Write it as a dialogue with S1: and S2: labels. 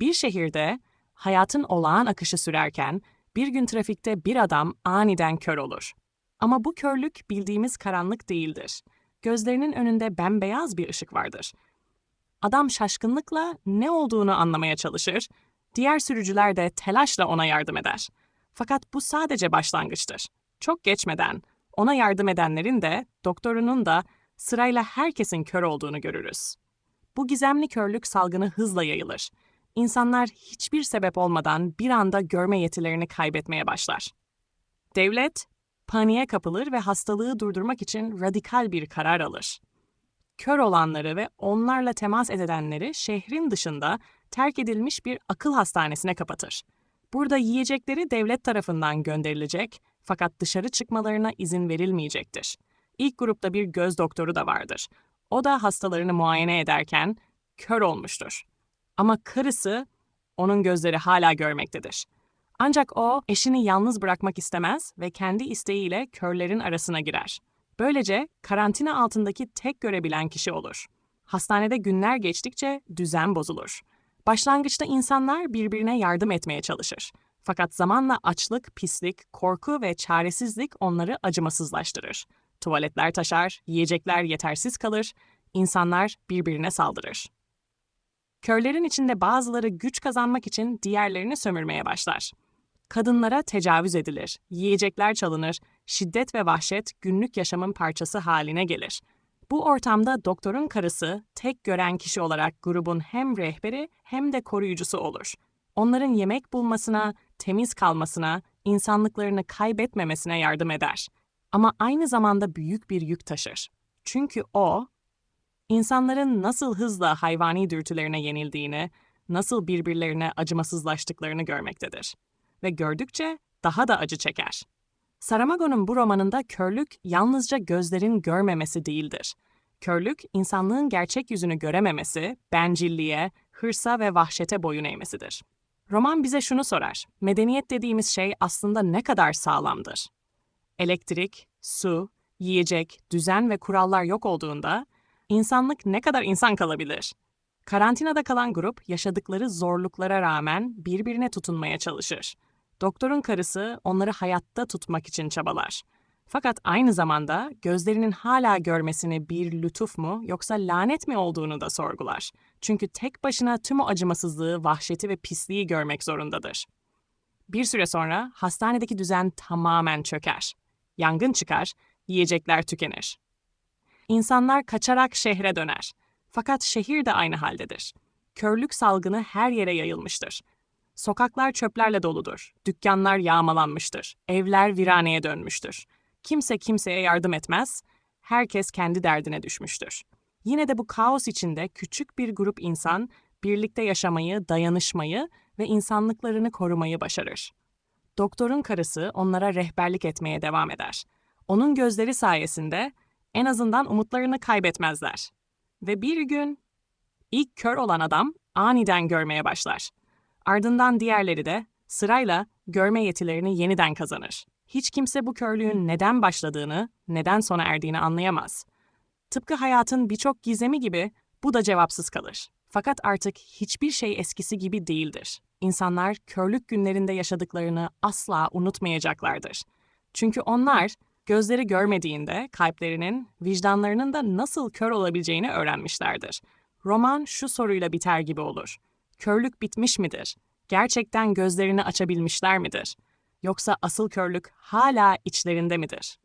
S1: Bir şehirde hayatın olağan akışı sürerken bir gün trafikte bir adam aniden kör olur. Ama bu körlük bildiğimiz karanlık değildir. Gözlerinin önünde bembeyaz bir ışık vardır. Adam şaşkınlıkla ne olduğunu anlamaya çalışır, diğer sürücüler de telaşla ona yardım eder. Fakat bu sadece başlangıçtır. Çok geçmeden ona yardım edenlerin de, doktorunun da sırayla herkesin kör olduğunu görürüz. Bu gizemli körlük salgını hızla yayılır. İnsanlar hiçbir sebep olmadan bir anda görme yetilerini kaybetmeye başlar. Devlet, paniğe kapılır ve hastalığı durdurmak için radikal bir karar alır. Kör olanları ve onlarla temas edilenleri şehrin dışında terk edilmiş bir akıl hastanesine kapatır. Burada yiyecekleri devlet tarafından gönderilecek fakat dışarı çıkmalarına izin verilmeyecektir. İlk grupta bir göz doktoru da vardır. O da hastalarını muayene ederken kör olmuştur. Ama karısı onun gözleri hala görmektedir. Ancak o eşini yalnız bırakmak istemez ve kendi isteğiyle körlerin arasına girer. Böylece karantina altındaki tek görebilen kişi olur. Hastanede günler geçtikçe düzen bozulur. Başlangıçta insanlar birbirine yardım etmeye çalışır. Fakat zamanla açlık, pislik, korku ve çaresizlik onları acımasızlaştırır. Tuvaletler taşar, yiyecekler yetersiz kalır, insanlar birbirine saldırır. Körlerin içinde bazıları güç kazanmak için diğerlerini sömürmeye başlar. Kadınlara tecavüz edilir, yiyecekler çalınır, şiddet ve vahşet günlük yaşamın parçası haline gelir. Bu ortamda doktorun karısı tek gören kişi olarak grubun hem rehberi hem de koruyucusu olur. Onların yemek bulmasına, temiz kalmasına, insanlıklarını kaybetmemesine yardım eder. Ama aynı zamanda büyük bir yük taşır. Çünkü o, insanların nasıl hızla hayvani dürtülerine yenildiğini, nasıl birbirlerine acımasızlaştıklarını görmektedir. Ve gördükçe daha da acı çeker. Saramago'nun bu romanında körlük yalnızca gözlerin görmemesi değildir. Körlük, insanlığın gerçek yüzünü görememesi, bencilliğe, hırsa ve vahşete boyun eğmesidir. Roman bize şunu sorar, medeniyet dediğimiz şey aslında ne kadar sağlamdır? Elektrik, su, yiyecek, düzen ve kurallar yok olduğunda, insanlık ne kadar insan kalabilir? Karantinada kalan grup yaşadıkları zorluklara rağmen birbirine tutunmaya çalışır. Doktorun karısı onları hayatta tutmak için çabalar. Fakat aynı zamanda gözlerinin hala görmesini bir lütuf mu yoksa lanet mi olduğunu da sorgular. Çünkü tek başına tüm o acımasızlığı, vahşeti ve pisliği görmek zorundadır. Bir süre sonra hastanedeki düzen tamamen çöker. Yangın çıkar, yiyecekler tükenir. İnsanlar kaçarak şehre döner. Fakat şehir de aynı haldedir. Körlük salgını her yere yayılmıştır. Sokaklar çöplerle doludur. Dükkanlar yağmalanmıştır. Evler viraneye dönmüştür. Kimse kimseye yardım etmez. Herkes kendi derdine düşmüştür. Yine de bu kaos içinde küçük bir grup insan birlikte yaşamayı, dayanışmayı ve insanlıklarını korumayı başarır. Doktorun karısı onlara rehberlik etmeye devam eder. Onun gözleri sayesinde en azından umutlarını kaybetmezler. Ve bir gün ilk kör olan adam aniden görmeye başlar. Ardından diğerleri de sırayla görme yetilerini yeniden kazanır. Hiç kimse bu körlüğün neden başladığını, neden sona erdiğini anlayamaz. Tıpkı hayatın birçok gizemi gibi bu da cevapsız kalır. Fakat artık hiçbir şey eskisi gibi değildir. İnsanlar körlük günlerinde yaşadıklarını asla unutmayacaklardır. Çünkü onlar gözleri görmediğinde kalplerinin, vicdanlarının da nasıl kör olabileceğini öğrenmişlerdir. Roman şu soruyla biter gibi olur. Körlük bitmiş midir? Gerçekten gözlerini açabilmişler midir? Yoksa asıl körlük hala içlerinde midir?